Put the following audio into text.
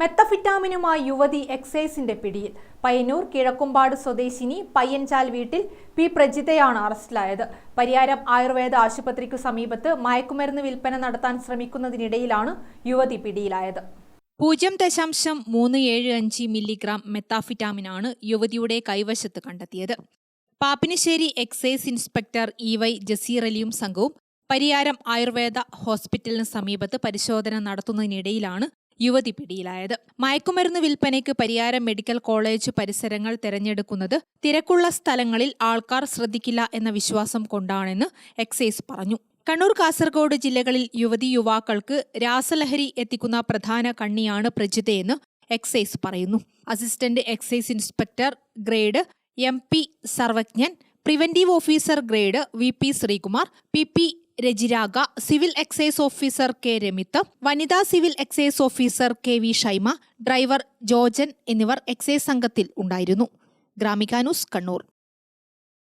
മെത്തഫിറ്റാമിനുമായി യുവതി എക്സൈസിന്റെ പിടിയിൽ. പയ്യന്നൂർ കിഴക്കുംപാട് സ്വദേശിനി പയ്യൻചാൽ വീട്ടിൽ പി പ്രജിതയാണ് അറസ്റ്റിലായത്. പരിയാരം ആയുർവേദ ആശുപത്രിക്കു സമീപത്ത് മയക്കുമരുന്ന് വിൽപ്പന നടത്താൻ ശ്രമിക്കുന്നതിനിടയിലാണ് യുവതി പിടിയിലായത്. പൂജ്യം ദശാംശം മൂന്ന് ഏഴ് അഞ്ച് മില്ലിഗ്രാം മെത്താഫിറ്റാമിനാണ് യുവതിയുടെ കൈവശത്ത് കണ്ടെത്തിയത്. Pappinissery excise inspector E Y Jaseer അലിയും സംഘവും പരിയാരം ആയുർവേദ ഹോസ്പിറ്റലിന് സമീപത്ത് പരിശോധന നടത്തുന്നതിനിടയിലാണ് യുവതി പിടിയിലായത്. മയക്കുമരുന്ന് വിൽപ്പനയ്ക്ക് പരിയാരം മെഡിക്കൽ കോളേജ് പരിസരങ്ങൾ തെരഞ്ഞെടുക്കുന്നത് തിരക്കുള്ള സ്ഥലങ്ങളിൽ ആൾക്കാർ ശ്രദ്ധിക്കില്ല എന്ന വിശ്വാസം കൊണ്ടാണെന്ന് എക്സൈസ് പറഞ്ഞു. കണ്ണൂർ കാസർഗോഡ് ജില്ലകളിൽ യുവതി യുവാക്കൾക്ക് രാസലഹരി എത്തിക്കുന്ന പ്രധാന കണ്ണിയാണ് പ്രജിതയെന്ന് എക്സൈസ് പറയുന്നു. Assistant excise inspector grade M P Sarvajnan preventive officer grade V P Sreekumar P P Rajiraga civil excise officer K Ramith വനിതാ civil excise officer K V Shaima driver Jojan എന്നിവർ എക്സൈസ് സംഘത്തിൽ ഉണ്ടായിരുന്നു. ഗ്രാമികാനൂസ് കണ്ണൂർ.